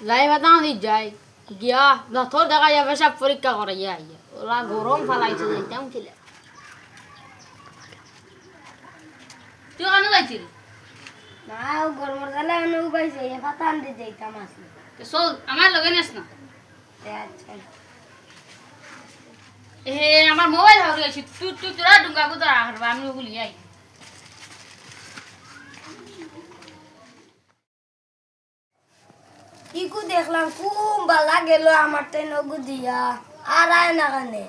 যাই ভাতা দি যাই গিয়া যথর দেখা যাবে সব পরীক্ষা করাইয়া আইয়া ওরা গরম ফালাইছে যাইতাম ছিলে তুই কেন যাইছিল না ও গরমের গালে আমি উবাইছে এ পাতা আনতে যাইতাম আসলে চল আমার লগে নেস না আচ্ছা এ আমার মোবাইল হারিয়ে গেছে তুই তুই তোরা ডুঙ্গা হারবা আমি ওগুলি আই ইকু দেখলাম কুম বালা গেল আমার টেন নগু দিয়া আর আয় না কানে।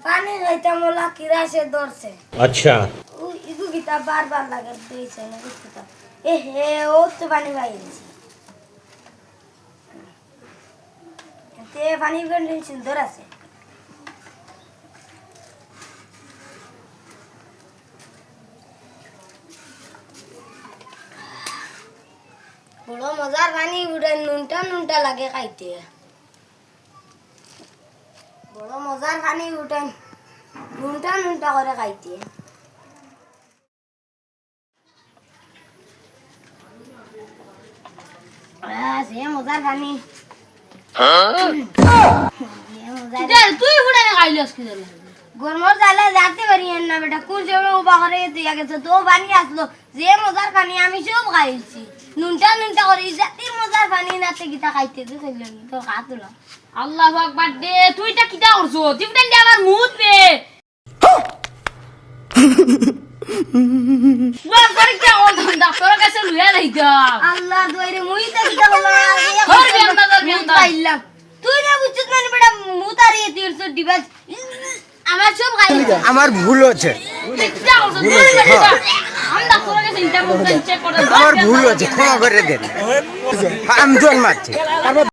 পানি খাইতাম ওলা কিরাসে ধরছে। আচ্ছা। ইকু গিতা বারবার লাগে দিয়েছে এ হে ও তো পানি পাইছে তে পানি গন্ডিন সুন্দর আছে বড় মজার পানি উঠে নুনটা নুনটা লাগে খাইতে। বড় মজার পানি উঠে নুনটা নুনটা করে খাইতে। সে মজার পানি। তুই জালে যাতে পারি না বেটা কোন সময় উবা করে তুই গেছে তো আসলো যে মজার পানি আমি সব খাইছি। নুনটা নুনটা করে জাতির মজার পানি নাতে গীতা খাইতে তো তোর তুলো আল্লাহ আকবার দে তুই এটা কিটা করছ ফুটান আমার মুত বে। ওয়া পরীক্ষা করতাম ডাক্তারের কাছে লইয়া যাইতাম আল্লাহ দুয়ারে মুই তো গীতা হলো ধর ধর তুই না বুঝছিস মানে বেটা মুতারিয়ে তিরছো ডিবাস আমার সব খাইলাম আমার ভুল হচ্ছে কিটা করছ আমার ভুল হচ্ছে ক্ষমা করে দেন। আমি জন্মাচ্ছে